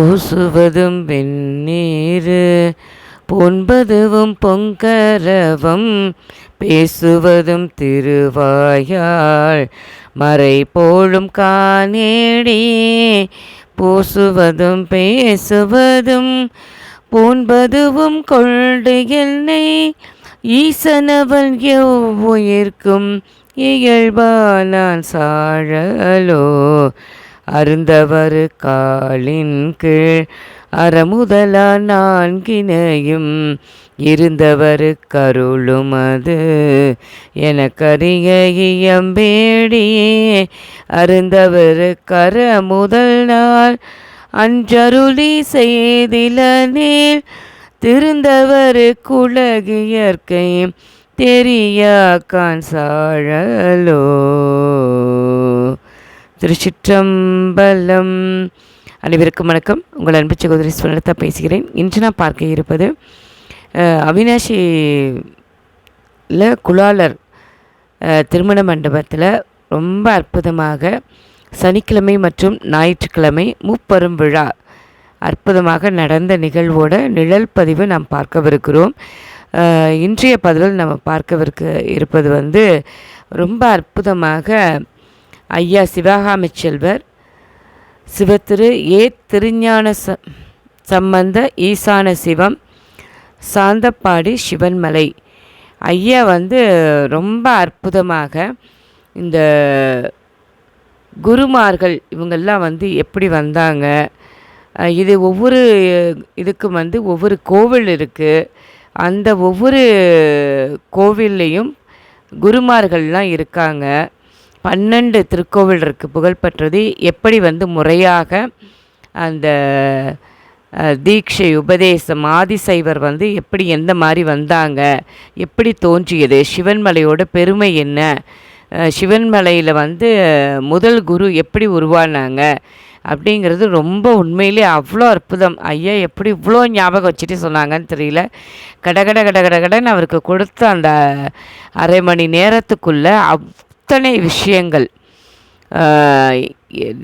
பூசுவதும் வெந்நீர் பொன்பதுவும் பொங்கரவம் பேசுவதும் திருவாயாள் மறை போலும் காணேடி பூசுவதும் பேசுவதும் பூன்பதுவும் கொண்டு என்னை ஈசனவன் எவ்வுயிர்க்கும் இயல்பாலான் சாழலோ அருந்தவர் காலின் கீழ் அறமுதலா நான்கினையும் இருந்தவர் கருளும் அது எனக்கறிய இயம்பேடியே அருந்தவர் கர முதல் நாள் அஞ்சருளி செய்தில நீர் திருந்தவர் குலகியற்கை தெரியாக்கான் சாழலோ. திருச்சிற்றம்பலம். அனைவருக்கும் வணக்கம். உங்கள் அன்பு சகோதரி சுனலதா பேசுகிறேன். இன்று நான் பார்க்க இருப்பது அஹ், அவினாஷியில் குலாலர் திருமண மண்டபத்தில் ரொம்ப அற்புதமாக சனிக்கிழமை மற்றும் ஞாயிற்றுக்கிழமை முப்பெரும் விழா அற்புதமாக நடந்த நிகழ்வோட நிழல் பதிவு நாம் பார்க்கவிருக்கிறோம். இன்றைய பதிவில் நம்ம பார்க்கவிருக்க இருப்பது வந்து ரொம்ப அற்புதமாக ஐயா சிவகாமி செல்வர் சிவத்திரு ஏ திருஞான ச சம்பந்த ஈசான சிவம் சாந்தப்பாடி சிவன்மலை. ஐயா வந்து ரொம்ப அற்புதமாக இந்த குருமார்கள் இவங்கெல்லாம் வந்து எப்படி வந்தாங்க இது ஒவ்வொரு இதுக்கும் வந்து ஒவ்வொரு கோவில் இருக்குது அந்த ஒவ்வொரு கோவில்லையும் குருமார்கள்லாம் இருக்காங்க. பன்னெண்டு திருக்கோவில் இருக்குது புகழ்பெற்றது எப்படி வந்து முறையாக அந்த தீட்சை உபதேசம் ஆதிசைவர் வந்து எப்படி எந்த மாதிரி வந்தாங்க எப்படி தோன்றியது சிவன்மலையோட பெருமை என்ன சிவன்மலையில் வந்து முதல் குரு எப்படி உருவானாங்க அப்படிங்கிறது ரொம்ப உண்மையிலே அவ்வளோ அற்புதம். ஐயா எப்படி இவ்வளோ ஞாபகம் வச்சுட்டு சொன்னாங்கன்னு தெரியல. கடகட கடகட கடன்னு அவருக்கு கொடுத்த அந்த அரை மணி நேரத்துக்குள்ளே அவ் அத்தனை விஷயங்கள்.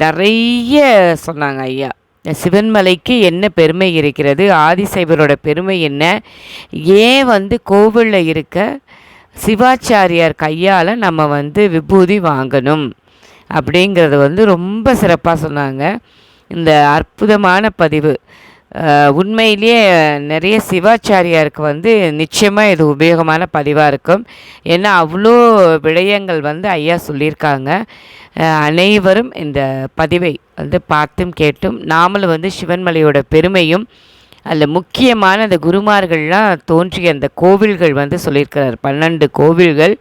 நிறைய சொன்னாங்க ஐயா. சிவன்மலைக்கு என்ன பெருமை இருக்கிறது? ஆதிசைவரோட பெருமை என்ன? ஏன் வந்து கோவிலில் இருக்க சிவாச்சாரியார் கையால் நம்ம வந்து விபூதி வாங்கணும்? அப்படிங்கிறது வந்து ரொம்ப சிறப்பாக சொன்னாங்க. இந்த அற்புதமான பதிவு. உண்மையிலேயே நிறைய சிவாச்சாரியாருக்கு வந்து நிச்சயமாக இது உபயோகமான பதிவாக இருக்கும். ஏன்னா அவ்வளோ விடயங்கள் வந்து ஐயா சொல்லியிருக்காங்க. அனைவரும் இந்த பதிவை வந்து பார்த்தும் கேட்டும். நாமளும் வந்து சிவன்மலையோட பெருமையும் அதில் முக்கியமான அந்த குருமார்கள்லாம் தோன்றிய அந்த கோவில்கள் வந்து சொல்லியிருக்கிறார். பன்னெண்டு கோவில்கள்.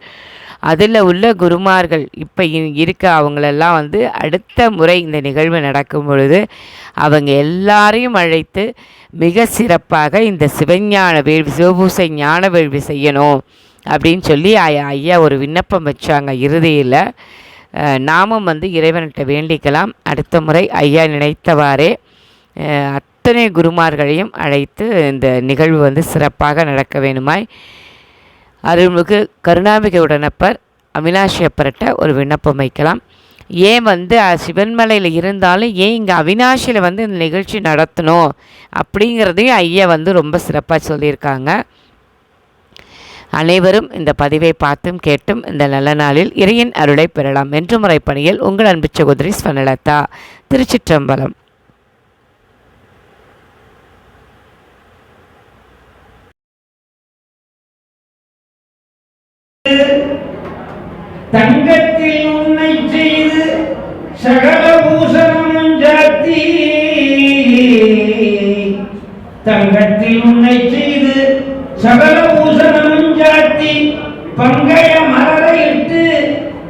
அதில் உள்ள குருமார்கள் இப்போ இருக்க அவங்களெல்லாம் வந்து அடுத்த முறை இந்த நிகழ்வு நடக்கும் பொழுது அவங்க எல்லாரையும் அழைத்து மிக சிறப்பாக இந்த சிவஞான வேள்வி சிவபூசை ஞான வேள்வி செய்யணும் அப்படின்னு சொல்லி ஐயா ஐயா ஒரு விண்ணப்பம் வச்சாங்க இறுதியில். நாமும் வந்து இறைவன்கிட்ட வேண்டிக்கலாம். அடுத்த முறை ஐயா நினைத்தவாறே அத்தனை குருமார்களையும் அழைத்து இந்த நிகழ்வு வந்து சிறப்பாக நடக்க வேணுமாய் அருள்மிகு கருணாமிகை உடனப்பர் அவினாஷி அப்பர்கிட்ட ஒரு விண்ணப்பம் வைக்கலாம். ஏன் வந்து சிவன்மலையில் இருந்தாலும் ஏன் இங்கே அவினாஷியில் வந்து இந்த நிகழ்ச்சி நடத்தணும்? அப்படிங்கிறதையும் ஐயா வந்து ரொம்ப சிறப்பாக சொல்லியிருக்காங்க. அனைவரும் இந்த பதிவை பார்த்தும் கேட்டும் இந்த நல்ல நாளில் இறையின் அருளை பெறலாம். என்று முறைப்பணியில் உங்கள் அன்பு சகோதரி ஸ்வனலதா திருச்சிற்றம்பலம் தங்கத்தில் உன்னை செய்து சகல பூசணமும் ஜாத்தி தங்கத்தில் உன்னை செய்து சகல பூசணமும் ஜாத்தி பங்கைய மலரையிட்டு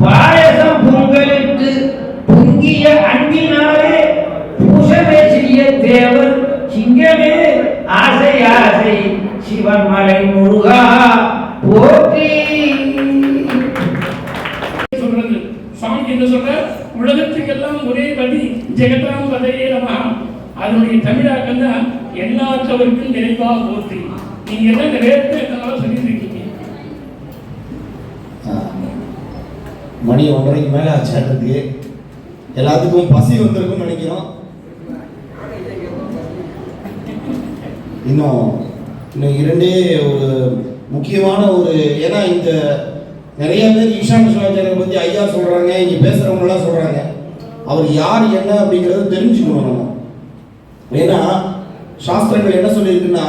பாயசம் பொங்கலிட்டு பொங்கிய அன்பினாலே பூசனை சிறிய தேவர் சிங்கமே. ஆசை ஆசை சிவன் மலை முருகா போற்றி. சொல்றது. சாமி என்ன சொல்ற உலகத்துக்கெல்லாம் ஒரே வழி ஜெகதாம் பதையே நம அதனுடைய தமிழாக்கம் தான் எல்லாத்தவருக்கும் நிறைவாக போற்றி. நீங்க என்ன நிறைவேற்ற பேர் இதனால சொல்லிட்டு இருக்கீங்க மணி ஒன்றரைக்கு மேலே ஆச்சாட்டுக்கு எல்லாத்துக்கும் பசி வந்திருக்கும் நினைக்கிறோம். இன்னும் இன்னும் இரண்டே ஒரு முக்கியமான ஒரு ஏன்னா இந்த நிறைய பேர் ஈஷான் சிவாச்சாரியரை பற்றி ஐயா சொல்கிறாங்க இங்கே பேசுகிறவங்களாம் சொல்கிறாங்க அவர் யார் என்ன அப்படிங்கிறத தெரிஞ்சுக்கணும் நம்ம. ஏன்னா சாஸ்திரங்கள் என்ன சொல்லியிருக்குன்னா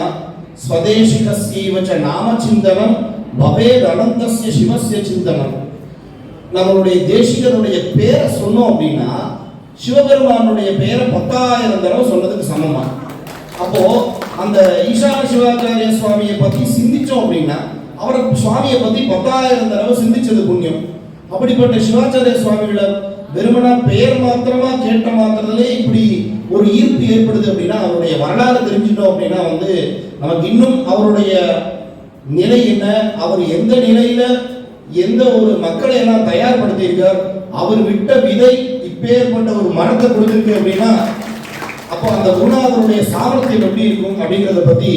ஸ்வதேசிகஸ்யவச்ச நாம சிந்தனம் பவேத் அனந்தசிய சிவசிய சிந்தனம். நம்மளுடைய தேசிகனுடைய பேரை சொன்னோம் அப்படின்னா சிவபெருமானுடைய பேரை பத்தாயிரம் தடவை சொன்னதுக்கு சமமா? அப்போ அந்த ஈசான சிவாச்சாரிய சுவாமியை பத்தி சிந்திச்சோம் அப்படின்னா அவரை சுவாமியை பத்தி பத்தாயிரம் தடவை சிந்திச்சது புண்ணியம். அப்படிப்பட்ட சிவாச்சாரிய சுவாமிகளை வெறுமனா பெயர் மாத்திரமா கேட்ட மாத்திரத்திலே இப்படி ஒரு ஈர்ப்பு ஏற்படுது அப்படின்னா அவருடைய வரலாறு தெரிஞ்சிட்டோம் அப்படின்னா வந்து நமக்கு இன்னும் அவருடைய நிலை என்ன அவர் எந்த நிலையில எந்த ஒரு மக்களை எல்லாம் தயார்படுத்தியிருக்கார் அவர் விட்ட விதை இப்பேற்பட்ட ஒரு மரத்தை கொடுத்திருக்கு அப்படின்னா அப்போ அந்த குருநாதருடைய சாமர்த்தியம் எப்படி இருக்கும் அப்படிங்கிறத பத்தி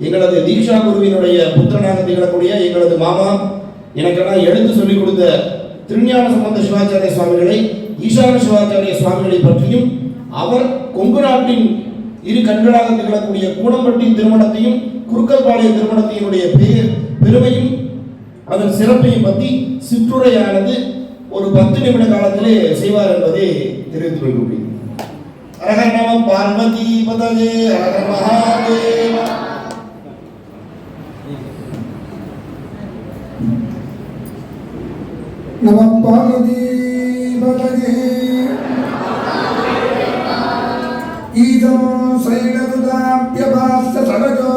எங்களது தீக்ஷா குருவினுடைய புத்திரனாக திகழக்கூடிய எங்களது மாமா எனக்கெல்லாம் எழுந்து சொல்லிக் கொடுத்த திருஞான சம்பந்த சிவாச்சாரிய சுவாமிகளை ஈசான சிவாச்சாரிய சுவாமிகளை பற்றியும் அவர் கொங்கு நாட்டின் இரு கண்களாக திகழக்கூடிய கூடம்பட்டி திருமணத்தையும் குறுக்கல்பாளைய திருமணத்தினுடைய பெயர் பெருமையும் அதன் சிறப்பையும் பற்றி சிற்றுரையானது ஒரு பத்து நிமிட காலத்திலே செய்வார் என்பதை தெரிவித்துக் முடியும் ஹரஹர நம பார்வதி பதஜே ஹரஹர மகாதேவ. நம பார்வதி பதகே ईशं शैलसुताभ्यभाष्यसरजो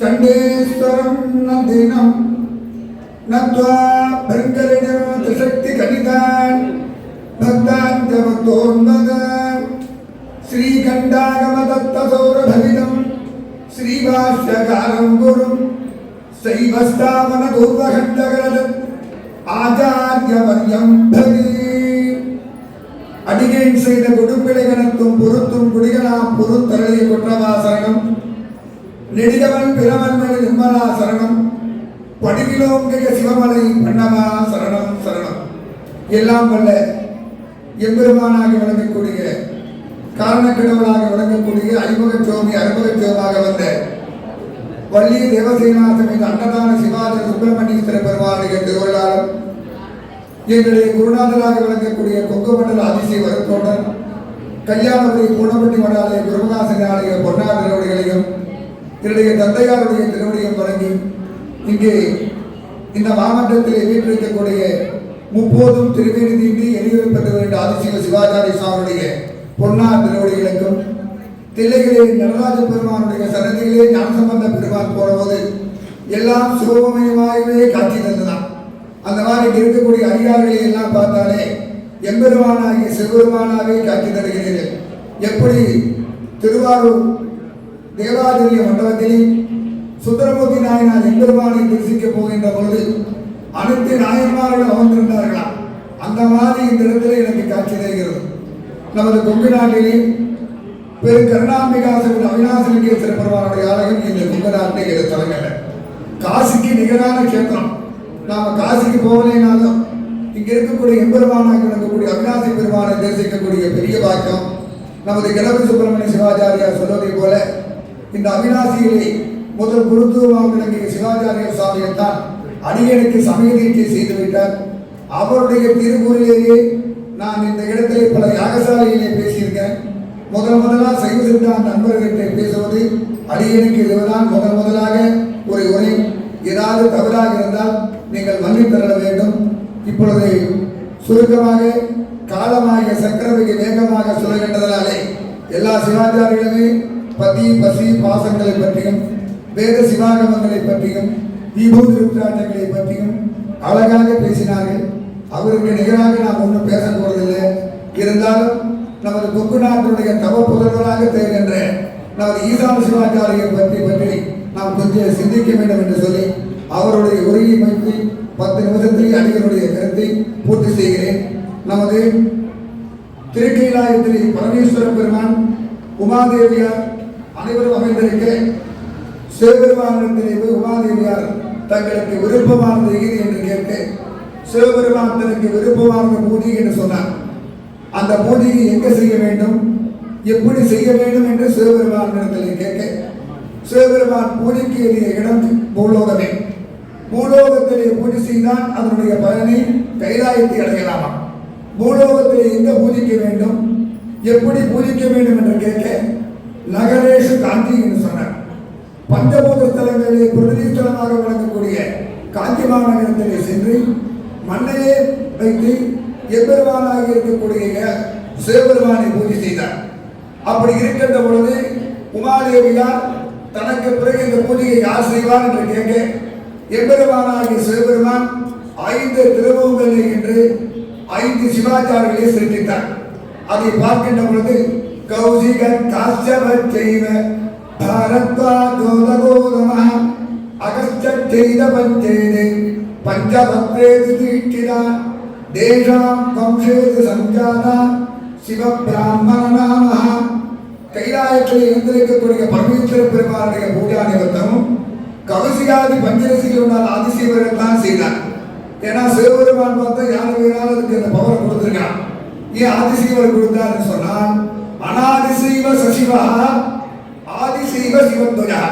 चण्डेश्वरं न दीनं न त्वा भृङ्गरिणशक्तिकटिकान् भक्तान् च भक्तोन्मगान् श्रीकण्डागमदत्तसौरभविदं श्रीभाष्यकारं गुरुं शैवस्तावनपूर्वखण्डगरजम् आचार्यवर्यं भजे பகே அடிகேன் செய்த கொடுப்பிழைகனத்தும் பொருத்தும் குடிகளாம் பொருத்தருளிய குற்றவாசரணம். நெடிதவன் பிரமன்மணி நிம்மலா சரணம் படிவிலோங்கிய சிவமலை பண்ணவா சரணம். சரணம் எல்லாம் வல்ல எம்பெருமானாக விளங்கக்கூடிய காரணக்கிடவளாக விளங்கக்கூடிய ஐமுக சோமி அறுமுக சோமாக வந்த வள்ளி தேவசேனா சமேத அன்னதான சிவாஜி சுப்பிரமணியேஸ்வர பெருமாளுடைய திருவிழாலும் எங்களுடைய குருநாதராக விளங்கக்கூடிய கொங்கு மண்டல அதிசய வருத்தோடன் கல்யாணபுரி பூனப்பட்டி மடாலய குருமகாசன ஆலய பொன்னார் திருவடிகளையும் என்னுடைய தந்தையாருடைய திருவடியும் வழங்கி இங்கே இந்த மாவட்டத்திலே வீற்றிருக்கக்கூடிய முப்போதும் திருவேணி தீண்டி எளிமைப்பட்டு வேண்டிய ஆதிசிவ சிவாச்சாரிய சுவாமியுடைய பொன்னார் திருவடிகளுக்கும் தில்லைகளே நடராஜ பெருமானுடைய சன்னதிகளே ஞானசம்பந்த பெருமான் போனபோது எல்லாம் சுகமயமாகவே காட்சி தந்துதான் அந்த மாதிரி இருக்கக்கூடிய அதிகாரிகளை எல்லாம் பார்த்தாலே எம்பெருமானாகிய சிவபெருமானாவே காட்சி தருகிறீர்கள். எப்படி? திருவாரூர் தேவாதிரிய மண்டபத்தில் சுந்தரமூர்த்தி நாயனார் எம்பெருமானை தரிசிக்க போகின்ற பொழுது அனைத்து நாயன்மார்கள் அமர்ந்திருந்தார்களா? அந்த மாதிரி இந்த இடத்துல எனக்கு காட்சி தருகிறது. நமது கொங்கு நாட்டிலே பெரு கருணாம்பிகாசன் அவிநாசலிங்கேஸ்வர பெருமானுடைய ஆலயம் இந்த கொங்கு நாட்டிலே இரு காசிக்கு நிகரான கேத்திரம் நாம காசிக்கு போகலைனாலும் இங்க இருக்கக்கூடிய எம்பெருமானாக இருக்கக்கூடிய அவிநாசி பெருமானை தரிசிக்கக்கூடிய பெரிய பாக்கியம். நமது கிழக்கு சுப்பிரமணிய சிவாச்சாரியார் சொல்வதை போல இந்த அவிநாசியிலே முதல் குருத்துவமாக விளங்கிய சிவாச்சாரியர் சுவாமிகள் தான் அடியனுக்கு சமய செய்துவிட்டார் விட்டார். அவருடைய திருக்குறளிலேயே நான் இந்த இடத்திலே பல யாகசாலையிலே பேசியிருக்கேன். முதல் முதலாக சைவ சித்தாந்த நண்பர்கிட்ட பேசுவது அடியனுக்கு இதுதான் முதல் முதலாக ஒரு உரை ஏதாவது தவறாக இருந்தால் நீங்கள் மன்னிப்பு தர வேண்டும். இப்பொழுது சுருக்கமாக காலமாகிய சக்கரவைக்கு வேகமாக சொல்லுகின்றதனாலே எல்லா சிவாச்சாரிகளுமே பதி பசி பாசங்களை பற்றியும் வேத சிவாகமங்களை பற்றியும் விபூதி ருத்ராட்சங்களை பற்றியும் அழகாக பேசினார்கள். அவருக்கு நிகராக நாம் ஒன்றும் பேச போவதில்லை இருந்தாலும் நமது கொங்கு நாட்டினுடைய தவ புதல்வராக தேர்கின்ற நமது ஈசான சிவாச்சாரியை பற்றி பற்றி நாம் கொஞ்சம் சிந்திக்க வேண்டும் என்று சொல்லி அவருடைய உரையை வைத்து பத்து நிமிஷத்தில் அடிகளுடைய கருத்தை பூர்த்தி செய்கிறேன். நமது திருக்கைலாயத்திலே பரமேஸ்வர பெருமான் உமாதேவியார் அனைவரும் அமைந்திருக்க சிவபெருமானிடத்திலே போய் உமாதேவியார் தங்களுக்கு விருப்பமானது எது என்று கேட்க சிவபெருமான் தனக்கு விருப்பமான பூஜை என்று சொன்னார். அந்த பூஜையை எங்க செய்ய வேண்டும்? எப்படி செய்ய வேண்டும் என்று சிவபெருமானிடத்தில் கேட்க சிவபெருமான் பூஜைக்கு ஏறிய இடம் பூலோகமே. பூலோகத்திலே பூஜை செய்தால் அதனுடைய பலனை கைலாயத்தை அடையலாமா பூலோகத்திலே எங்க பூஜிக்க வேண்டும்? எப்படி பூஜிக்க வேண்டும் என்று கேட்க நகரேஷு காந்தி என்று சொன்னார். பஞ்சபூத ஸ்தலங்களிலே பிரதிஸ்தலமாக விளங்கக்கூடிய காஞ்சி மாநகரத்திலே சென்று மண்ணையே வைத்து எம்பெருமானாக இருக்கக்கூடிய சிவபெருமானை பூஜை செய்தார். அப்படி இருக்கின்ற பொழுது உமாதேவியார் தனக்கு பிறகு இந்த பூஜையை யார் செய்வார் என்று கேட்க எம்பெருமானாகிய சிவபெருமான் ஐந்து திருமுகங்களை என்று ஐந்து சிவாச்சாரங்களை சிருஷ்டித்தார். அதை பார்க்கின்ற பொழுது கௌசிகன் காஷ்யப செய்வ பாரத்வா கோதகோதம அகஸ்ட செய்த பஞ்சேது பஞ்சபத்ரேது தீட்சிதா தேஷாம் வம்சேது சஞ்சாதா சிவ பிராமண கைலாயத்தில் இருந்திருக்கக்கூடிய பரமேஸ்வர பெருமானுடைய பூஜா நிமித்தமும் கவசியாதி உண்டான ஆதிசேவர்கள் தான் செய்தார். ஏன்னா சிவபெருமான் பார்த்தா யார் வேணாலும் அதுக்கு அந்த பவர் கொடுத்துருக்கான் ஏன் ஆதிசீவர் கொடுத்தாருன்னு சொன்னால் அனாதிசைவ சசிவா ஆதிசைவ சிவத்துவஜா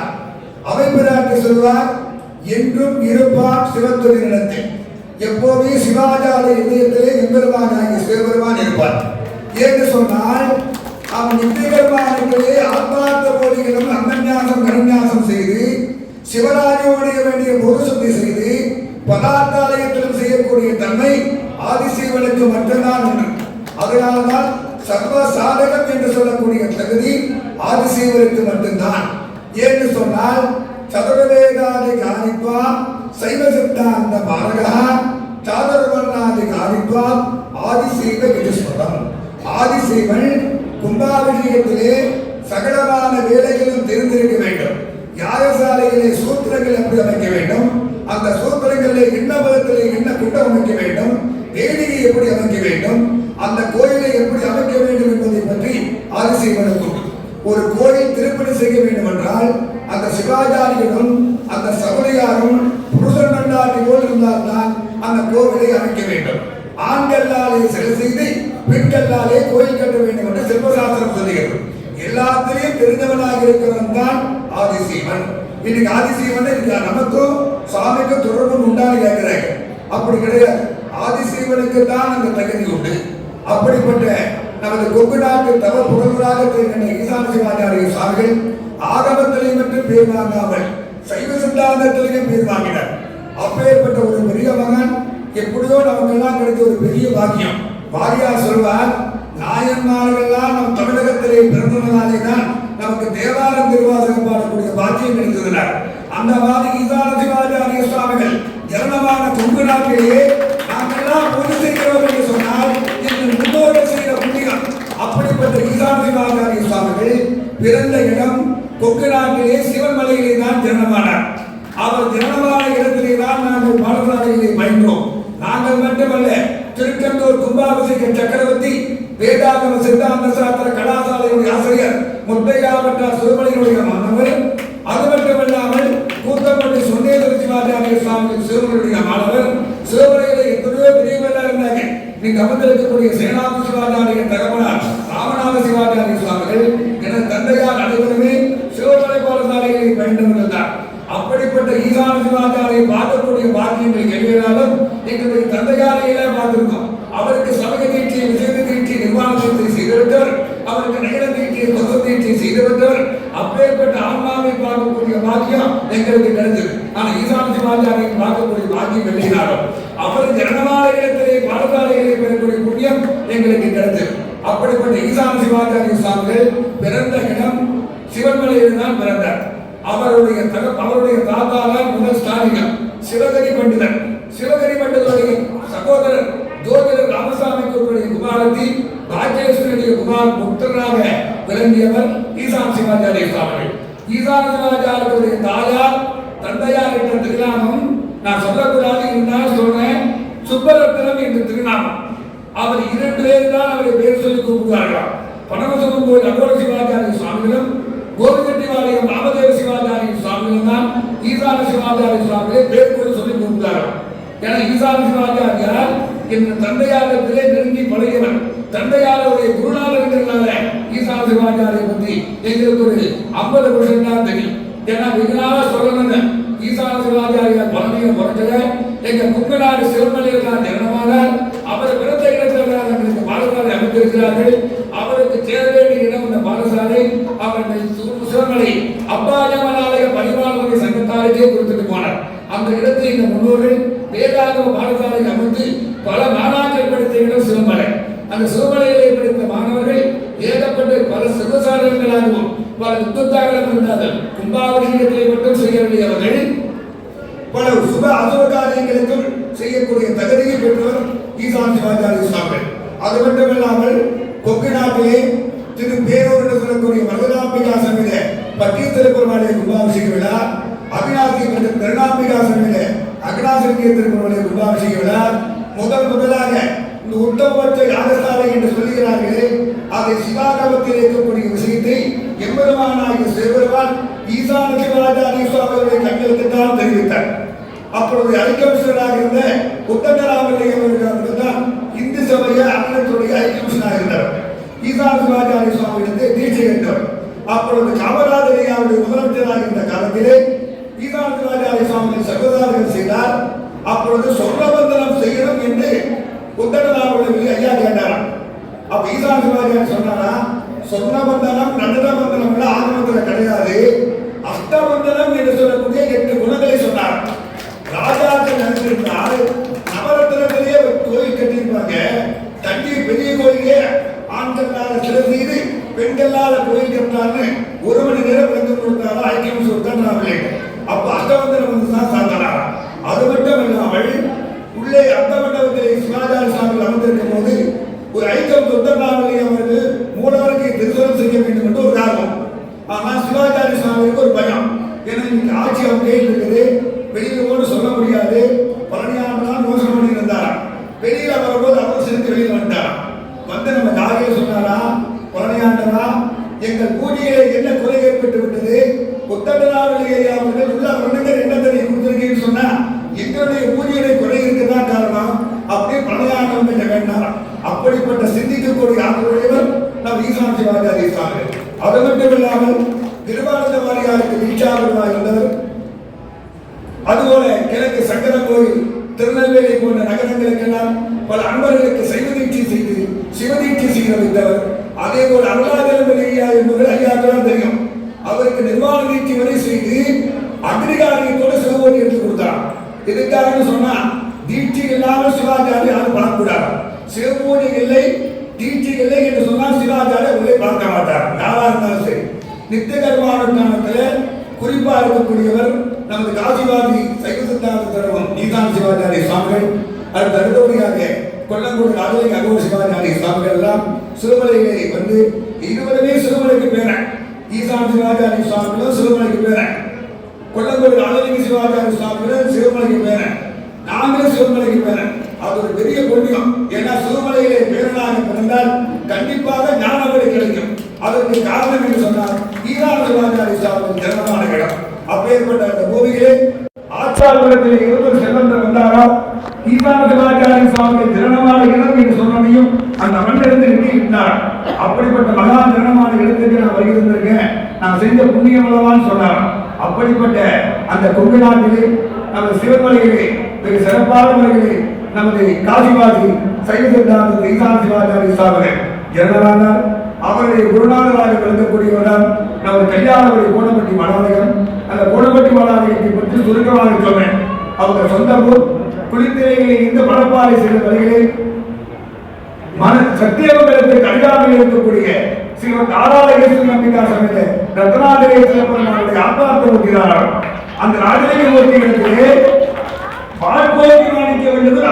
அவை பிராட்டி சொல்வார் என்றும் இருப்பார் சிவத்துவனிடத்தில் எப்போதுமே சிவாஜால இதயத்திலே எம்பெருமானாகிய சிவபெருமான் இருப்பார். ஏன்னு சொன்னால் அவன் நித்தியகர்மானங்களே ஆத்மார்த்த போதிகளும் அங்கன்யாசம் கருஞாசம் செய்து சிவராஜோடைய வேண்டிய பொது செய்து பதார்த்தாலயத்திலும் செய்யக்கூடிய தன்மை ஆதிசீவனுக்கு மட்டும்தான் உண்டு. அதனால்தான் சர்வ சாதகம் என்று சொல்லக்கூடிய தகுதி ஆதிசீவனுக்கு மட்டும்தான். ஏன்னு சொன்னால் சதுரவேதாதி காணித்வா சைவ சித்தாந்த பாரகா சாதர்வர்ணாதி காணித்வா ஆதிசீவ விதுஸ்வரம். ஆதிசீவன் கும்பாபிஷேகத்திலே சகலமான வேலை தெரிந்திருக்க வேண்டும் யாகசாலையிலே சூத்திரங்கள் எப்படி அமைக்க வேண்டும் அந்த சூத்திரங்களிலே என்ன பதத்திலே என்ன குண்டம் அமைக்க வேண்டும் வேடிகை எப்படி அமைக்க வேண்டும் அந்த கோயிலை எப்படி அமைக்க வேண்டும் என்பதை பற்றி ஆதிசீவனுக்கு உண்டு. ஒரு கோயில் திருப்பணி செய்ய வேண்டும் என்றால் அந்த சிவாச்சாரியரும் அந்த சபரியாரும் புருஷன் நண்டாட்டி போல் இருந்தால்தான் அந்த கோவிலை அமைக்க வேண்டும் ஆண்களாலே சிலை செய்து பெண்களாலே கோயில் கட்ட வேண்டும் என்று சிற்பசாஸ்திரம் சொல்லுகிறது எல்லாத்திலையும் தெரிந்தவனாக இருக்கிறவன் தான் ஆதிசீவன் இன்னைக்கு ஆதிசீவன் இன்னைக்கு நமக்கும் சாமிக்கும் தொடர்பு உண்டான்னு கேட்கிறாங்க அப்படி கிடையாது ஆதிசீவனுக்கு தான் அந்த தகுதி உண்டு. அப்படிப்பட்ட நமது கொங்கு நாட்டு தவ புகழ்வராக திகழ்கின்ற சார்கள் சிவாச்சாரிய மட்டும் பேர் வாங்காமல் சைவ சித்தாந்தத்திலையும் பேர் வாங்கினார். அப்பேற்பட்ட ஒரு பெரிய மகன் எப்படியோ நமக்கெல்லாம் கிடைத்த ஒரு பெரிய பாக்கியம். வாரியார் சொல்வார் நாயன்மார்கள்லாம் நம் தமிழகத்திலே பிறந்ததனாலே தான் நமக்கு தேவாரம் திருவாசகம் பாடக்கூடிய பாக்கியம் கிடைத்ததுனார். அந்த மாதிரி ஈசான சிவாச்சாரிய சுவாமிகள் ஜனனமான கொங்கு நாட்டிலேயே நாங்கெல்லாம் பொது செய்கிறோம் என்று சொன்னால் இன்று முன்னோர்கள் செய்த புண்ணியம். அப்படிப்பட்ட ஈசான சிவாச்சாரிய சுவாமிகள் பிறந்த இடம் கொங்கு நாட்டிலே சிவன்மலையிலே தான் ஜனனமானார். அவர் ஜனனமான இடத்திலே தான் நாங்கள் பாடசாலையிலே பயின்றோம் நாங்கள் மட்டுமல்ல திருச்செந்தூர் கும்பாபிஷேக சக்கரவர்த்தி வேதாகம சித்தாந்த சாஸ்திர கலாசாலையுடைய ஆசிரியர் முத்தையாவட்டார் சிறுமலையினுடைய மாணவர் அது மட்டுமல்லாமல் கூத்தப்பட்டி சுந்தேந்திர சிவாச்சாரிய சுவாமி சிறுமலையுடைய மாணவர் சிறுமலையில எத்தனையோ பெரியவர்களாக இருந்தாங்க நீங்க இருக்கக்கூடிய சேனாதி சிவாச்சாரிய தகவலார் ராமநாத சிவாச்சாரிய சுவாமிகள் என தந்தையார் அனைவருமே சிவமலை பாடசாலைகளில் பயின்றவர்கள் தான் அப்படிப்பட்ட ஈசான சிவாச்சாரியை பார்க்கக்கூடிய பாக்கியங்கள் எவ்வினாலும் எங்களுடைய தந்தையாரையில பார்த்திருக்கோம் அவருக்கு சமய தீட்சியை விசேத தீட்சி நிர்வாகத்தை செய்திருந்தவர் அவருக்கு நகர தீட்சியை தொகை தீட்சியை செய்திருந்தவர் அப்பேற்பட்ட ஆன்மாவை பார்க்கக்கூடிய பாக்கியம் எங்களுக்கு கிடைத்தது ஆனா ஈசான சிவாச்சாரியை பார்க்கக்கூடிய பாக்கியம் வெளியினாரோ அவர் ஜனநாயகத்திலே இடத்திலே பாடசாலைகளை பெறக்கூடிய புண்ணியம் எங்களுக்கு கிடைத்தது அப்படிப்பட்ட ஈசான் சிவாச்சாரிய சுவாமிகள் பிறந்த இடம் சிவன்மலையில் தான் பிறந்தார். அவருடைய தக அவருடைய தாத்தா தான் முதல் ஸ்டாலிகம் சிவகரி பண்டிதர். சிவகரி பண்டிதருடைய சகோதரர் ஜோதிடர் ராமசாமி குருடைய குமாரத்தி ராஜேஸ்வரனுடைய குமார் புத்திரனாக விளங்கியவர் ஈசான் சிவாச்சாரிய அவர்கள். ஈசான் சிவாச்சாரியருடைய தாயார் தந்தையார் என்ற திருநாமம் நான் சொல்லக்கூடாது இருந்தாலும் சொல்றேன். சுப்பரத்னம் என்ற திருநாமம். அவர் இரண்டு பேர் தான் அவரை பேர் சொல்லி கூப்பிடுவார்களாம். பனமசமம் கோயில் அகோர சிவாச்சாரிய சுவாமிகளும் கோவிச்செட்டிவாளையம் ராமதேவ சிவாச்சாரிய சுவாமிகளும் தான் ஈசான சிவாச்சாரிய சுவாமிகளை பேர் கூட சொல்லி கூப்பிட்டாராம் ஏன்னா ஈசான சிவாச்சாரியார் என் தந்தையாரத்திலே நெருங்கி பழகியவர். தந்தையாருடைய குருநாதர்களால ஈசான சிவாச்சாரியை பற்றி எங்களுக்கு ஒரு ஐம்பது வருஷம் தான் தெரியும். ஏன்னா வெகு நாளா சொல்லணும்னு ஈசான சிவாச்சாரியார் பழனியை பிறந்தது எங்க கும்பநாடு சிவமலையில் நிறுவனமாக அவர் பிறந்த இடத்துல எங்களுக்கு பாடசாலை அமைத்திருக்கிறார்கள். அவருக்கு சேர வேண்டிய இடம் இந்த பாடசாலை. அவர் சிவமலை அப்பாஜமனாலய பரிமாணமுறை சங்கத்தாருக்கே கொடுத்துட்டு போனார். அந்த இடத்தை இந்த முன்னோர்கள் வேதாகம பாடசாலை அமைத்து பல மாணாக்கர் படித்த இடம் சிவமலை. அந்த சிவமலையிலே படித்த மாணவர்கள் ஏகப்பட்ட பல சிவசாரங்களாகவும் பல புத்தத்தார்களும் இருந்தார்கள் கும்பாபிஷேகத்தை மட்டும் செய்ய வேண்டியவர்கள் பல சுப அசுப காரியங்களுக்கும் செய்யக்கூடிய தகுதியை பெற்றவர் ஈசான் சிவாச்சாரிய சுவாமிகள் அது மட்டுமில்லாமல் கொங்கு நாட்டிலே திரு பேரூர் என்று சொல்லக்கூடிய மருதாம்பிகா சமையில பட்டிய திருப்பெருமாளுடைய கும்பாபிஷேக விழா அவிநாசி என்ற கருணாம்பிகா சமையில அக்னாசிரிய திருப்பெருமாளுடைய கும்பாபிஷேக விழா முதல் முதலாக இந்த உத்தமத்தை யாகசாலை என்று சொல்லுகிறார்களே அதை சிவாகமத்தில் இருக்கக்கூடிய விஷயத்தை எம்பெருமானாகிய சிவபெருமான் ஈசான சிவாச்சாரிய சுவாமிகளுடைய கண்களுக்கு தான் தெரிவித்தார். அப்பொழுது ஐக்கியமிஷனாக இருந்த உத்தமராமலிங்க அவர்கள் தான் இந்து சபைய அறநிலையத்துடைய ஐக்கியமிஷனாக இருந்தார். ஈசான சிவாச்சாரிய சுவாமியிடத்தை தீட்சை என்றார் அப்பொழுது காமராஜரையாவுடைய முதலமைச்சராக இருந்த காலத்திலே ஈசான சிவாச்சாரிய சுவாமிகள் சகோதரர்கள் செய்தார். அப்பொழுது சொர்ணபந்தனம் செய்யணும் என்று உத்தரநாமலிங்க ஐயா கேட்டாராம். அப்ப ஈசான சிவாச்சாரிய சொன்னாரா? சொர்ணபந்தனம் நந்தனபந்தனம் எல்லாம் ஆகமத்தில் கிடையாது. அஷ்டபந்தனம் என்று சொல்லக்கூடிய எட்டு குணங்களை சொன்னார். ராஜாக்கள் நினைச்சிருந்தால் நவரத்னத்திலேயே கோயில் கட்டியிருப்பாங்க. தண்ணி பெரிய கோயிலே ஆண்களால சில செய்து பெண்களால கோயில் கட்டினார்னு ஒரு மணி நேரம் விளக்கம் கொடுத்தாரா? ஐக்கியம் சொல்றாங்களே அப்ப அஷ்டபந்தனம் வந்து தான் சாத்தனா அது மட்டும் இல்லாமல் உள்ளே அந்த மண்டபத்தில் சிவாச்சார சாமி அமர்ந்திருக்கும் போது ஒரு ஐக்கம் தொத்தநாமலி அவர்கள் மூலவருக்கு திருத்தம் செய்ய வேண்டும் என்று ஒரு காரணம் ஆனால் சிவாச்சாரிய சுவாமிக்கு ஒரு பயம். ஏன்னா இன்னைக்கு ஆட்சி அவங்க கையில் இருக்குது. வெளியில போட்டு சொல்ல முடியாது. பழனியாண்டெல்லாம் மோசம் பண்ணி இருந்தாராம் வெளியில வரும்போது அவர் சேர்ந்து வெளியில் வந்துட்டாராம் வந்து நம்ம காலையில் சொன்னாரா? பழனியாண்டனா எங்கள் பூஜையிலே என்ன குறை ஏற்பட்டு விட்டது? புத்தகநாவலி அவர்கள் உள்ள வருடங்கள் என்ன தண்ணி கொடுத்திருக்கீங்கன்னு சொன்னா எங்களுடைய பூஜையிலே குறை இருக்குதான் காரணம் அப்படியே பழனியாண்டம் என்ற வேண்டாம் அப்படிப்பட்ட ஒரு ஆற்றலுடையவர் நம் ஈசான் சிவாச்சாரிய சுவாமி அது மட்டும் இல்லாமல் திருவானந்த வாரியாருக்கு தீட்சாபுரமாக இருந்தவர். அதுபோல கிழக்கு சங்கர கோயில் திருநெல்வேலி போன்ற நகரங்களுக்கெல்லாம் பல அன்பர்களுக்கு சைவ தீட்சை செய்து சிவதீட்சை செய்து வைத்தவர் அதே போல் அருளாச்சலம் ஐயா என்பவர் ஐயாக்கெல்லாம் தெரியும். அவருக்கு நிர்வாண தீட்சை வரை செய்து அக்னிகாரியத்தோட சிவபோதி எடுத்து கொடுத்தார். இதுக்காக சொன்னா தீட்சி இல்லாமல் சிவாச்சாரி யாரும் பண்ணக்கூடாது சிவபூஜை இல்லை தீட்சை இல்லை என்று சொன்னால் சிவாச்சாரி உள்ளே பார்க்க மாட்டார். யாரா இருந்தாலும் சரி. நித்திய கர்மானுஷ்டானத்தில் குறிப்பா இருக்கக்கூடியவர் நமது காசிவாதி சைவ சித்தாந்த தருவம் நீதான் சிவாச்சாரி சுவாமிகள். அது அடுத்தபடியாக கொல்லங்கோடு ராஜலிங்க அகோர சிவாச்சாரி சுவாமிகள் எல்லாம் சிறுமலையிலே வந்து இருவருமே சிறுமலைக்கு பேரன் ஈசான் சிவாச்சாரி சுவாமிகளும் சிறுமலைக்கு பேரன் கொல்லங்கோடு ராஜலிங்க சிவாச்சாரி சுவாமிகளும் சிறுமலைக்கு பேரன் நாங்களே சிவமலைக்கு பேரன் அது ஒரு பெரிய புண்ணியம் ஏன்னா சிறுமலையிலே பேரனாக கண்டிப்பாக ஞானவழி கிடைக்கும். அதற்கு காரணம் என்று சொன்னார் ஈரான் சிவாச்சாரி சுவாமிகள் இடம் அப்பேற்பட்ட அந்த பூமியிலே ஆச்சாரத்தில் இருவர் செல்வந்தர் வந்தாரா? ஈசான சிவாச்சாரிய சுவாமிகள் திரணமான இடம் என்று சொன்னதையும் அந்த மண்ணிலிருந்து நிறுத்திவிட்டார் அப்படிப்பட்ட மகா திருணமான இடத்துக்கு நான் வருகிறேன் நான் செஞ்ச புண்ணியம் அல்லவான்னு சொன்னார். அப்படிப்பட்ட அந்த கொங்கு நாட்டிலே நமது சிவமலையிலே மிக சிறப்பான முறையிலே நமது காசிவாதி சைவ சித்தாந்த ஈசான சிவாச்சாரிய சுவாமிகள் ஜனநாதர் அவருடைய குருநாதராக விளங்கக்கூடியவர்தான் நமது கல்யாணபுரி கோணப்பட்டி மடாலயம் அந்த கோணப்பட்டி மடாலயத்தை பற்றி சுருக்கமாக சொன்னேன் அவங்க சொந்த ஊர் குளித்திரையிலே இந்த மணப்பாறை சில வழிகளில் மன சத்தியவங்களுக்கு கல்யாணம் இருக்கக்கூடிய ஸ்ரீமத் ஆராதகேஸ்வரி நம்பிக்கா சமயத்தை ரத்னாதரேஸ்வர பெருமானுடைய ஆத்மார்த்த மூர்த்திதாரம் அந்த ராஜலிங்க மூர்த்திகளுக்கு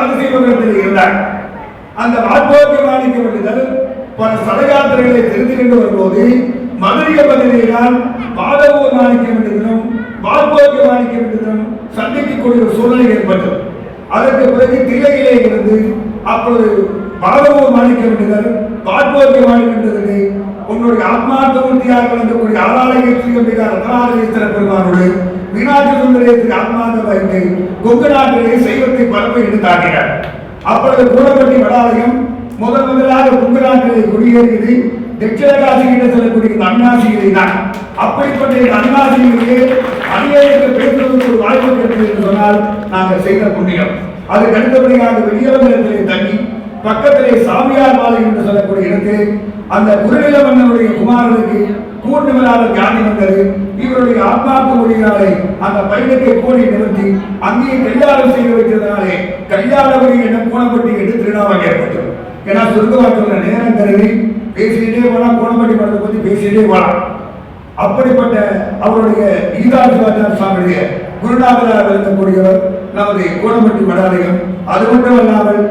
மாணிக்க வேண்டியது இருந்தார் அந்த வாட்போக்கி மாணிக்க வேண்டியது பல சதயாத்திரைகளை தெரிந்து கொண்டு வரும்போது மதுரை பகுதியினால் மாதவூர் மாணிக்க வேண்டியதும் வாட்போக்கி மாணிக்க வேண்டியதும் சந்திக்கக்கூடிய ஒரு சூழ்நிலை ஏற்பட்டது. அதற்கு பிறகு திரையிலே இருந்து அப்பொழுது மாதவூர் மாணிக்க வேண்டியவர் வாட்போக்கி மாணிக்க வேண்டியதற்கு உன்னுடைய ஆத்மார்த்த மூர்த்தியாக விளங்கக்கூடிய ஆராலய ஸ்ரீகம்பிகா ரத்னாலயேஸ்வர பெருமானோடு மீனாட்சி சுந்தரேஸ்வரி ஆத்மார்த்த வைத்து கொங்கு நாட்டிலே சைவத்தை பரப்ப எடுத்தாகிறார் அப்பொழுது கூடப்பட்டி வடாலயம் முதன் முதலாக கொங்கு நாட்டிலே குடியேறியது தட்சிணகாசி என்று சொல்லக்கூடிய தான். அப்படிப்பட்ட இந்த அவிநாசிகளுக்கு பேசுவதற்கு ஒரு வாய்ப்பு கிடைத்தது என்று சொன்னால் நாங்கள் செய்த புண்ணியம். அதுக்கு அடுத்தபடியாக வெளியவங்களிடத்திலே தங்கி பக்கத்திலே சாமியார் மாலை என்று சொல்லக்கூடிய இடத்திலே அந்த குருநில மன்னனுடைய குமாரனுக்கு கூட்டு விழாவில் ஞானி வந்தது. இவருடைய ஆத்மார்த்த மொழியினாலே அந்த பயணத்தை கோடி நிறுத்தி அங்கேயே கல்யாணம் செய்து வைத்ததனாலே கல்யாண என்ன கோணப்பட்டி என்று திருநாமம் ஏற்பட்டது. ஏன்னா சுருக்கமாக நேரம் கருதி பேசிக்கிட்டே போனா கோணப்பட்டி படத்தை பத்தி பேசிட்டே போலாம் அப்படிப்பட்ட அவருடைய ஈதாசிவாச்சார சுவாமியுடைய குருநாதராக இருக்கக்கூடியவர் நமது கோணப்பட்டி மடாலயம் அது மட்டுமல்லாமல்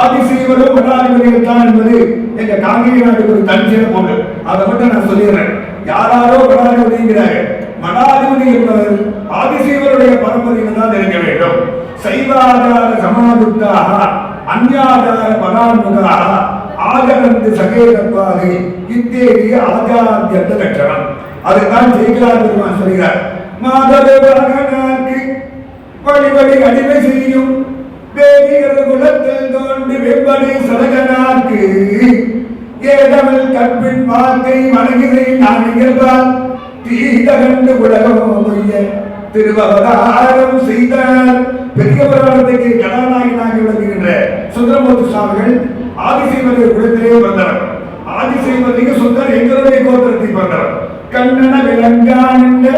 ஆதிசீவரும் மடாதிபதிகள் தான் என்பது எங்க காங்கேய நாட்டுக்கு ஒரு தனிச்சிறப்பு அதை மட்டும் நான் சொல்லிடுறேன். யாராரோ மடாதிபதிங்கிறார்கள் மடாதிபதி என்பவர் ஆதிசீவருடைய பரம்பரையில் தான் இருக்க வேண்டும். சைவாதார சமாதுத்தாக அந்யாதார பதான்முகாக ஆகரந்து சகேதப்பாகை இத்தேரிய ஆச்சாரியத்த லட்சணம். அதுதான் ஜெயகலார் பெருமான் சொல்கிறார். மாதவனாக்கு வழி வழி அடிமை செய்யும் வேதிகள் குலத்தில் தோன்றி வெம்படி சலகனாக்கு கற்பின் வாழ்க்கை வணங்கிதை நான் இயல்பால் தீதகண்டு உலகம் பொய்ய. திருவவதாரம் செய்தார். பெரிய புராணத்துக்கு கதாநாயகனாக விளங்குகின்ற சுந்தரமூர்த்தி சுவாமிகள் ஆதிசைவருடைய குலத்திலே வந்தவர் ஆதிசைவருக்கு சுந்தர் எங்களுடைய கோத்திரத்தை பிறந்தவர். கண்ணன விளங்கான் என்ற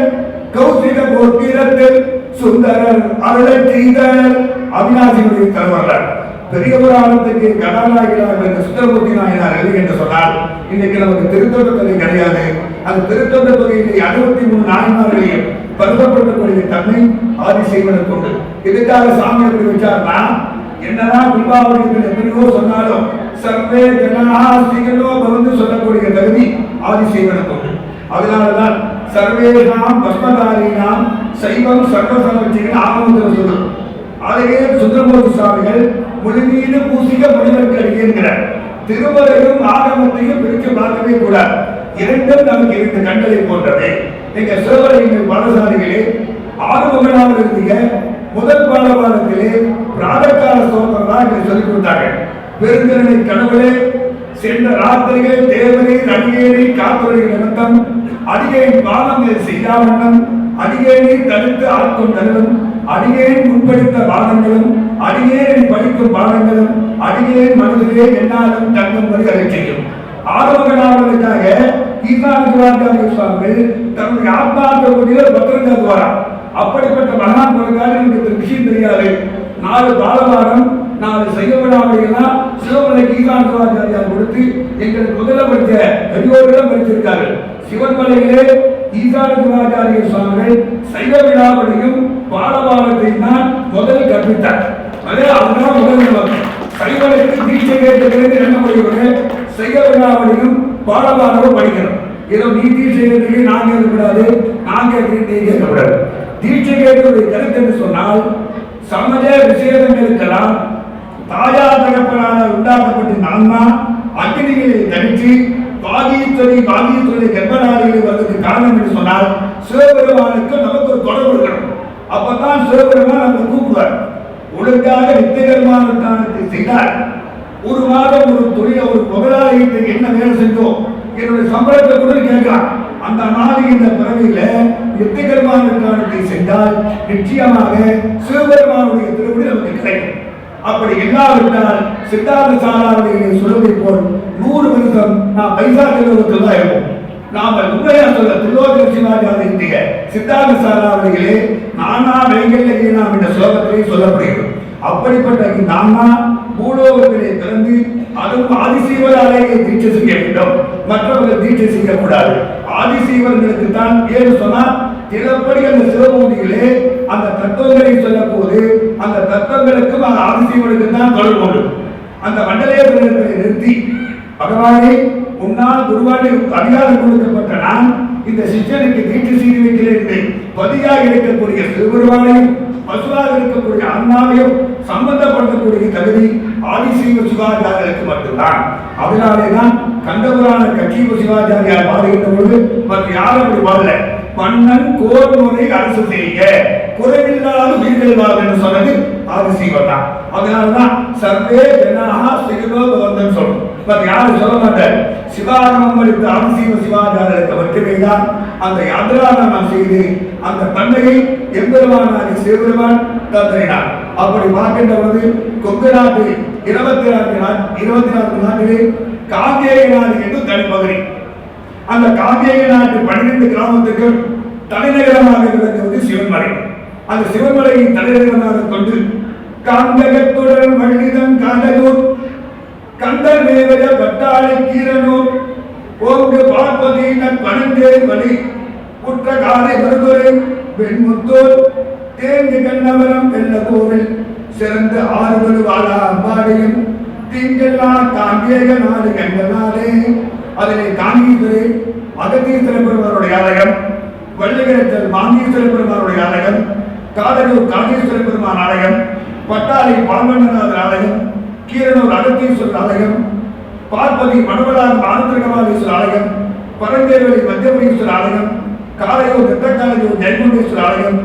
கௌசிக கோத்திரத்தில் சுந்தரர் அருளை செய்தார். அவிநாசியுடைய தலைவர்கள் பெரிய புராணத்துக்கு கடாநாயகனாக இருந்த சுந்தரமூர்த்தி நாயனார் இல்லை என்று சொன்னால் இன்னைக்கு நமக்கு திருத்தொண்ட தொகை கிடையாது. அந்த திருத்தொண்ட அறுபத்தி மூணு நாயன்மார்களையும் பருவப்படுத்தக்கூடிய தன்மை ஆதிசைவனுக்கு உண்டு. இதுக்காக சாமி எப்படி வச்சார்னா என்னதான் கும்பாவளிகள் எப்படியோ சொன்னாலும் சர்வே ஜனாஸ்திகளோ பவந்து சொல்லக்கூடிய தகுதி ஆதிசைவனுக்கு உண்டு. அதனாலதான் சர்வேஷாம் பஸ்மதாரியாம் சைவம் சர்வசமர்ச்சிகள் ஆகமத்தில் சொல்லும் அதையே சுந்தரமூர்த்தி சுவாமிகள் முழுமீது பூசிக்க மனிதருக்கு அடிக்கிறார் திருமலையும் ஆகமத்தையும் பிரித்து பார்க்கவே கூடாது. இரண்டும் நமக்கு இருந்த கண்களை போன்றது. நீங்க சிவலிங்க பாடசாலைகளே ஆறுமுகனாக இருந்தீங்க முதல் பாடபாடத்திலே பிராதகால சோதனை தான் எங்களுக்கு சொல்லிக் கொடுத்தாங்க. பெருந்திறனை கடவுளே சென்ற ராத்திரிகள் தேவரை அடியேனை காத்துரை நிமித்தம் அடியை பாலங்கள் செய்யாவண்ணம் அடியேனை தடுத்து ஆட்கும் தருவன் அடியேன் முன்படுத்த பாடங்களும் அடியேனை படிக்கும் பாடங்களும் அடியேன் மனதிலே என்னாலும் தங்கும்படி அதை செய்யும். ஆறுமுகனாவதற்காக ஈசான சிவாச்சாரிய சுவாமிகள் தன்னுடைய ஆத்மார்த்த கொடியில் பத்திரம் காத்துவாரா அப்படிப்பட்ட மகான் பிறகால எனக்கு விஷயம் தெரியாது. நாலு பாலபாரம் நாலு செய்யப்படாமையெல்லாம் சிவமலை ஈசான சிவாச்சாரியார் கொடுத்து எங்களுக்கு முதல்ல படித்த பெரியோரிடம் படித்திருக்காரு சிவன்மலையிலே ஈசான சிவாச்சாரிய சுவாமிகள் சைவ விழாவளையும் பால தான் முதல் கற்பித்தார் அதே அதுதான் தீட்சை கேட்ட என்ன படிக்கணும் செய்ய விழாவளையும் பாலபாலமும் படிக்கணும். ஏதோ நீ தீட்சை கேட்கிறீங்க நான் கேட்கக்கூடாது நான் கேட்கிறேன் நீ கேட்கக்கூடாது. தீட்சை கேட்கக்கூடிய கருத்து என்று சொன்னால் சமஜ விசேதங்களுக்கெல்லாம் தாயார் தகப்பனான உண்டாக்கப்பட்ட நான்மா அக்னிகளை தனித்து பாதியத்துறை பாகியத்துறை கர்ப்பநாளிகளை வந்ததுக்கு காரணம் என்று சொன்னால் சிவபெருமானுக்கு நமக்கு ஒரு தொடர்பு இருக்கணும். அப்பதான் சிவபெருமான் நம்மை கூப்பிடுவார். ஒழுங்காக நித்தியகர்மானுஷ்டானத்தை செய்தார் ஒரு மாதம் ஒரு தொழில் ஒரு முதலாளியத்துக்கு என்ன வேலை செஞ்சோம் என்னுடைய சம்பளத்தை கூட கேட்கலாம். அந்த நாள் இந்த பிறவியில நித்தியகர்மானுஷ்டானத்தை சென்றால் நிச்சயமாக சிவபெருமானுடைய திருப்படி நமக்கு கிடைக்கும். அப்படி இல்லாவிட்டால் சித்தாந்த சாராதிகளை சொல்வதை போல் நூறு வருஷம் நான் பைசா திருவத்தில் தான் இருப்போம். நாம உண்மையா சொல்ல திருலோக சிவாச்சாரிய சித்தாந்த சாராதிகளே நானா வைகல்ய நாம் என்ற ஸ்லோகத்திலே சொல்லப்படுகிறோம். அப்படிப்பட்ட இந்த அம்மா பூலோகத்திலே பிறந்து அதுவும் ஆதிசீவராலேயே தீட்சை செய்ய வேண்டும். மற்றவர்கள் தீட்சை செய்யக்கூடாது ஆதிசீவர்களுக்கு தான் ஏன்னு சொன்னால் தினப்படி அந்த சிவபூதிகளே அந்த தத்துவங்களை சொல்ல போது அந்த தத்துவங்களுக்கும் அந்த ஆதிசீவனுக்கு தான் தொடர்பு உண்டு. அந்த மண்டலேஸ்வரர்களை நிறுத்தி பகவானே உன்னால் குருவானை அதிகாரம் கொடுக்கப்பட்ட நான் இந்த சிஷ்யனுக்கு தீட்சை செய்து வைக்கிறேன் என்று பதியாக இருக்கக்கூடிய சிறுபெருமானையும் பசுவாக இருக்கக்கூடிய அண்ணாவையும் சம்பந்தப்படுத்தக்கூடிய தகுதி ஆதிசீவ சிவாச்சாரியருக்கு மட்டும்தான். அதனாலே தான் கண்டபுரான கட்சிப சிவாச்சாரியார் பாடுகின்ற பொழுது மற்ற யாரும் அப்படி பாடல. மன்னன் கோர்முறை அரசு செய்ய. குறைவில்லாத உயிர்கள் என்று சொன்னது ஆதிசீவன் தான் அதனாலதான் சர்வே ஜனாக சிறுவோ வந்தன் சொல்லணும் மற்ற யாரும் சொல்ல மாட்டார். சிவாகமம் படித்த ஆதிசீவ சிவாச்சாரியருக்கு மட்டுமே தான் அந்த யாத்திராகமம் செய்து அந்த தன்மையை எம்பெருமானாரி சேவருமான் தந்திரினார் அப்படி பார்க்கின்ற பொழுது கொங்கு நாட்டு இருபத்தி நான்கு நாட் இருபத்தி நான்கு நாட்டிலே காங்கேய நாடு என்று தனிப்பகுதி. அந்த காங்கேய நாட்டு பன்னிரண்டு கிராமத்துக்கு தலைநகரமாக விளங்குவது சிவன்மலை. அந்த சிவன்மலையின் தலைநகரமாக கொண்டு காந்தகத்துடன் வள்ளிதம் காந்தகூர் கந்தர் மேவத பட்டாளி கீரனூர் ஓங்கு பார்ப்பதி நன் பணிந்தேன் வழி குற்ற காலை மருதுரை வெண்முத்தூர் தேங்கு கண்ணவரம் வெள்ள கோவில். சிறந்த ஆறுதல் வாழா அம்பாடியும் தீங்கெல்லாம் தாங்கியக நாடு கண்டனாலே அதனை அதிலே காங்கீஸ்வரே பெருமாருடைய ஆலயம் வள்ளிகரத்தில் மாங்கீஸ்வர பெருமாருடைய ஆலயம் காதலூர் காங்கேஸ்வர பெருமான் ஆலயம் பட்டாளி பால்மண்டநாதர் ஆலயம் கீரனூர் அகத்தீஸ்வரர் ஆலயம் பார்வதி மணவளார் ஆனந்தகமாலீஸ்வரர் ஆலயம் பரந்தேவரி மத்தியமீஸ்வரர் ஆலயம் காலையூர் நெட்டக்காலையூர் ஜெயகுண்டேஸ்வரர் ஆலயம்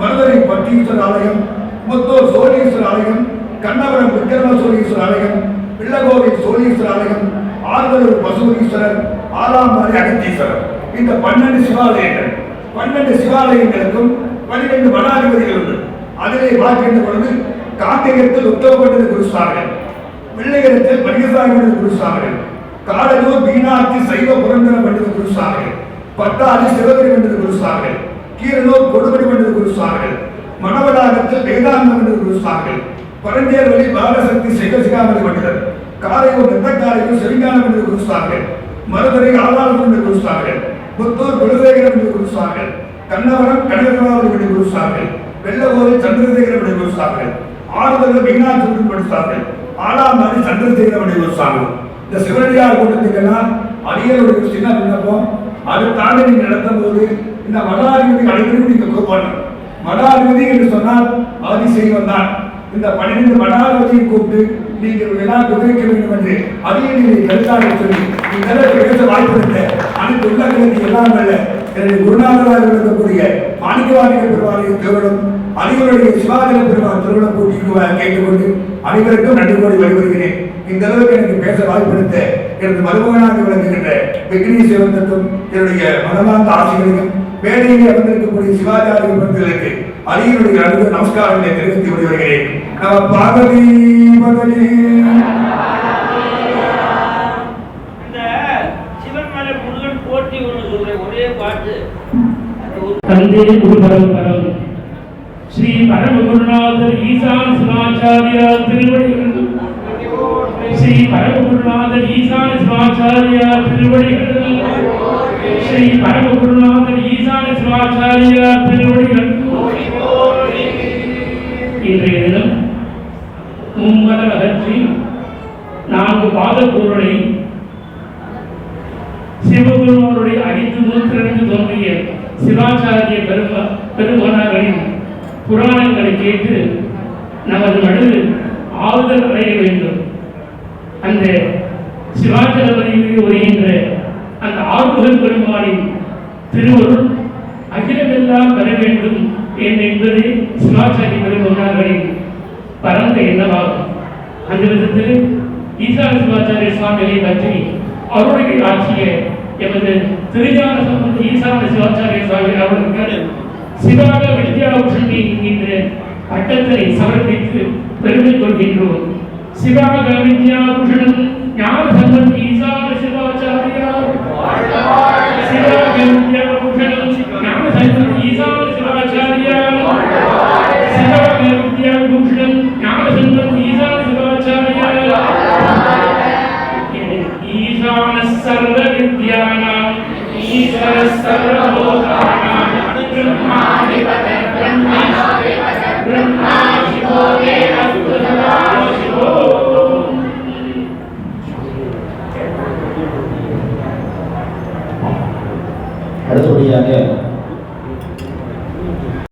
மருதரை பட்டீஸ்வர ஆலயம் முத்தூர் சோழீஸ்வர ஆலயம் கண்ணவரம் விக்ரம சோழீஸ்வர ஆலயம் பிள்ளகோவில் சோழீஸ்வர ஆலயம் ஆர்வலூர் பசுபதீஸ்வரர் ஆலாம்பாரி அகத்தீஸ்வரர். இந்த பன்னெண்டு சிவாலயங்கள் பன்னெண்டு சிவாலயங்களுக்கும் பன்னிரண்டு வனாதிபதிகள் உண்டு. அதிலே பார்க்கின்ற பொழுது கார்த்திகத்தில் உத்தவப்பட்டது குருசார்கள் பிள்ளைகளிடத்தில் பரிகசாமிகள் குருஸ்வாமிகள் காடலூர் மீனாட்சி சைவ புரந்தர பண்டித குருஸ்வாமிகள் பட்டாளி சிவகிரி பண்டித குருஸ்வாமிகள் கீரனூர் கொடுபடி பண்டித குருஸ்வாமிகள் மணவடாகத்தில் வேதாந்த பண்டித குருஸ்வாமிகள் பரஞ்சேர்வழி பாலசக்தி சிவசிகாமணி பண்டிதர் காரையூர் நெத்தக்காரையூர் சிவஞான பண்டித குருஸ்வாமிகள் மருதரை ஆளாளர் பண்டித குருஸ்வாமிகள் புத்தூர் குலசேகர பண்டித குருஸ்வாமிகள் கண்ணவரம் கனகராவதி பண்டித குருஸ்வாமிகள் வெள்ளகோவில் சந்திரசேகர பண்டித குருஸ்வாமிகள் ஆறுதல் மீனாட்சி பண்டிதார்கள் ஆளாமாரி சந்திரசேகர ஒரு குருஸ்வாமிகள் இந்த சிவனடியார் கூட்டத்துக்கெல்லாம் அடியருடைய சின்ன விண்ணப்பம். அதை தாண்டி நீங்க நடத்தும் போது இந்த மடாதிபதி அனைவரும் நீங்க கூப்பிடணும் மடாதிபதி என்று சொன்னால் ஆதிசெய்வம் தான். இந்த பன்னிரண்டு மடாதிபதியை கூப்பிட்டு நீங்கள் எல்லாம் விவரிக்க வேண்டும் என்று அதையும் நீங்கள் கருத்தாக சொல்லி நீங்கள் பேச வாய்ப்பு அனைத்து உள்ளங்களுக்கு எல்லாம் அல்ல எனது குருநாதராக இருக்கக்கூடிய மாணிக்கவாதிகள் பெருமாளையும் திருவிழம் அனைவருடைய சிவாஜன பெருமாள் திருவிழம் கூட்டிட்டு கேட்டுக்கொண்டு அனைவருக்கும் நன்றி கோடி வழிபடுகிறேன் இந்த அளவுக்கு எனக்கு பேச வாய்ப்பளித்த எனது மருமகனாக விளங்குகின்ற விக்னி சிவந்தத்தும் என்னுடைய மனமார்ந்த ஆசைகளையும் மேடையிலே அமர்ந்திருக்கக்கூடிய சிவாச்சாரிய பக்தர்களுக்கு அடியனுடைய அன்பு நமஸ்காரங்களை தெரிவித்து விடுகிறேன் நம பார்வதி பகவதி ஒரே பாட்டு. ஒரு தந்தே குரு பரம்பரம் ஸ்ரீ பரமகுருநாதர் ஈசான சிவாச்சாரியார் திருவடிகள் ஸ்ரீ பரமகுருநாதர் ஈசான சிவாச்சாரியார் திருவடிகள். ஸ்ரீ பரமகுருநாதர் ஈசான சிவாச்சாரியார் திருவடிகள். இன்றைய தினம் மும்மத அகற்றி நான்கு பாதப்பொருளை சிவபெருமானுடைய அனைத்து நூற்றிலிருந்து தோன்றிய சிவாச்சாரிய பெரும பெருமகனார்களின் புராணங்களை கேட்டு நமது மனது ஆறுதல் அடைய வேண்டும். அந்த சிவாச்சலபதியில் வருகின்ற அந்த ஆறுமுகன் பெருமானின் திருவருள் அகிலமெல்லாம் பெற வேண்டும் என்பது சிவாச்சாரி பெருமகனார்களின் பரந்த எண்ணமாகும். அந்த விதத்தில் ஈசான சிவாச்சாரிய சுவாமிகளை பற்றி அவருடைய ஆட்சியை எமது திருஞான சம்பந்த ஈசான சிவாச்சாரிய சுவாமி அவர்களுக்கு சிவாக வித்யாபூஷணி என்கின்ற பட்டத்தை சமர்ப்பித்து பெருமை கொள்கின்றோம். சிவாக வித்யாபூஷணம் ஞான சம்பந்த ஈசான சிவாச்சாரியார். சிவாக வித்யாபூஷணம் அடுத்தபடியாக